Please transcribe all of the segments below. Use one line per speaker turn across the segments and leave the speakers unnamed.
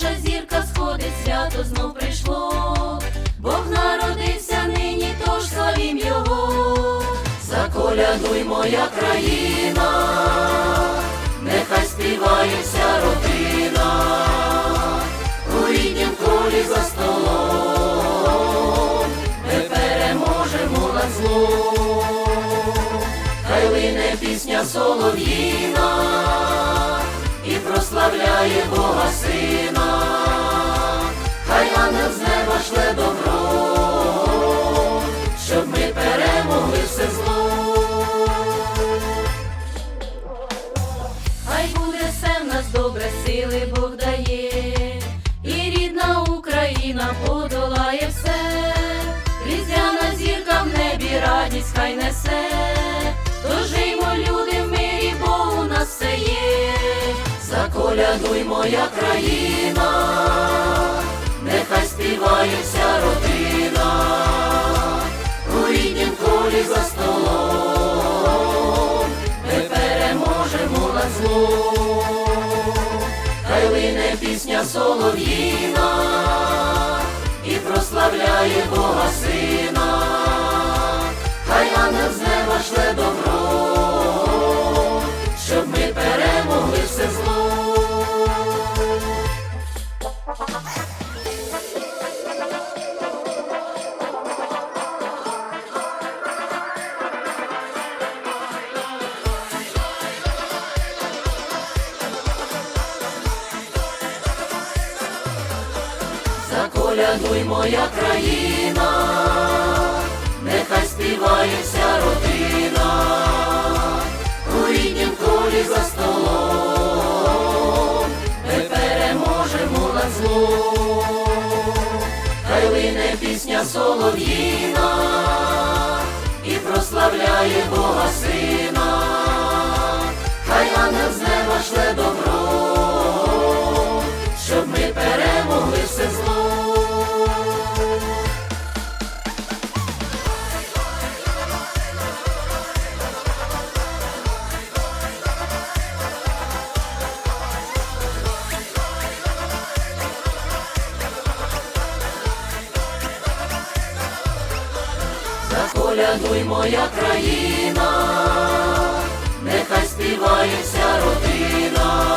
перша зірка сходить, свято знов прийшло. Бог народився нині, тож славім його. Заколядуй, моя країна, нехай співає вся родина, у ріднім колі за столом, ми переможемо над злом. Хай лине пісня солов'їна прославляє Бога Сина, сили Бог дає, і рідна Україна подолає все, різдвяна зірка в небі радість хай несе, дожиймо люди в мирі, бо у нас все є. Заколядуй, моя країна, нехай співає вся родина, пісня солов'їна і прославляє Бога Сина, Заколядуй, моя країна, нехай співає вся родина, у ріднім колі за столом, ми переможемо над злом. Хай лине пісня солов'їна і прославляє Бога Сина, Заколядуй, моя країна, нехай співає вся родина,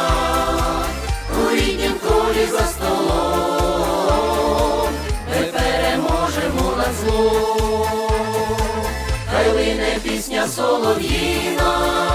у ріднім колі за столом, ми переможемо над злом. Хай лине пісня солов'їна